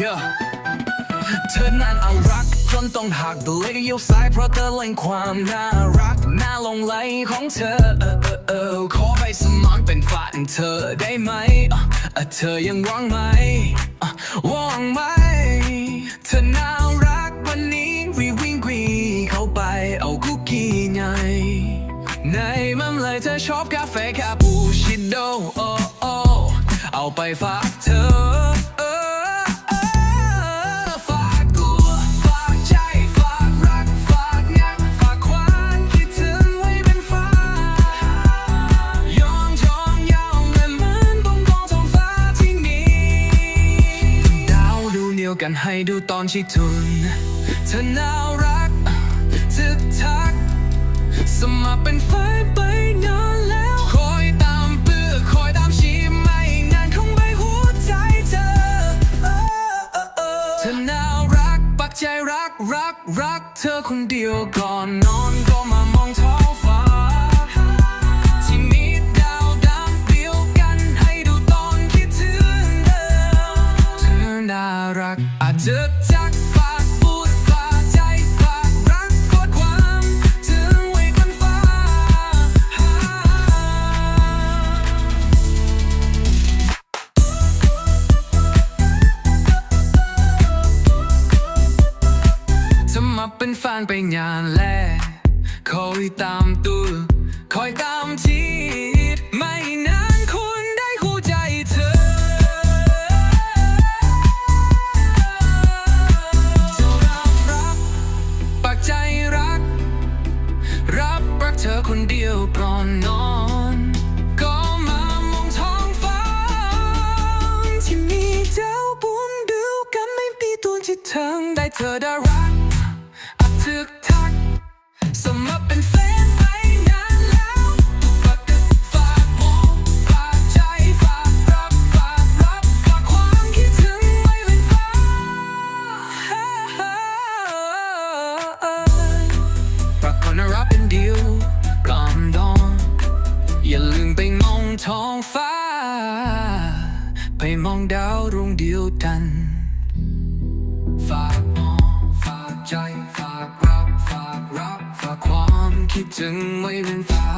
Yeah เธอนั้นเอารักจนต้องหักเล็กเยี่ยวซ้ายเพราะเธอเล่งความน่ารักน่าหลงไหลของเธอเออเออเออขอไปสมัครเป็นฝันเธอได้ไหมเธอยังหวังไหมอะหวังไหมเธอน่ารักวันนี้วีวิ่งกวีเข้าไปเอาคุกกี้ไงในมันเลยเธอชอบกาแฟคาปูชิโดโอโอเอาไปฝากเธอ ยวกันให้ดูตอนชิทุน เธอน่ารักทึกทัก สมัครเป็นแฟไปนานแล้ว คอยตามเปื้อคอยตามชีไม่นานคงไปหัวใจเธอเออเออเออเธอน่ารักปักใจรักรักรัก เธอคนเดียวก่อนนอนก็มามองท้อ เป็นแฟนไปงานแลคอยตามตัวคอยตามทีไม่นานคุณได้คู่ใจเธอจะรับรักปักใจรัก รับรักเธอคนเดียวก่อนนอนก็มามองท้องฟ้าที่มีเจ้าบุญเดียวกันไม่มีตัวที่เธอได้เธอได้รัก ทึกทักสมัครเป็นแฟนไปนานแล้วฝากตึกฝากมองฝากใจฝากรับฝากรับฝากความคิดถึงไว้เป็นฟ้ารักคนรักเป็นเดียวปลอมดอง อย่าลืมไปมองท้องฟ้า ไปมองดาวดวงเดียวกัน ฝากมองฝากใจ ความคิดถึงไม่เป็นฟ้า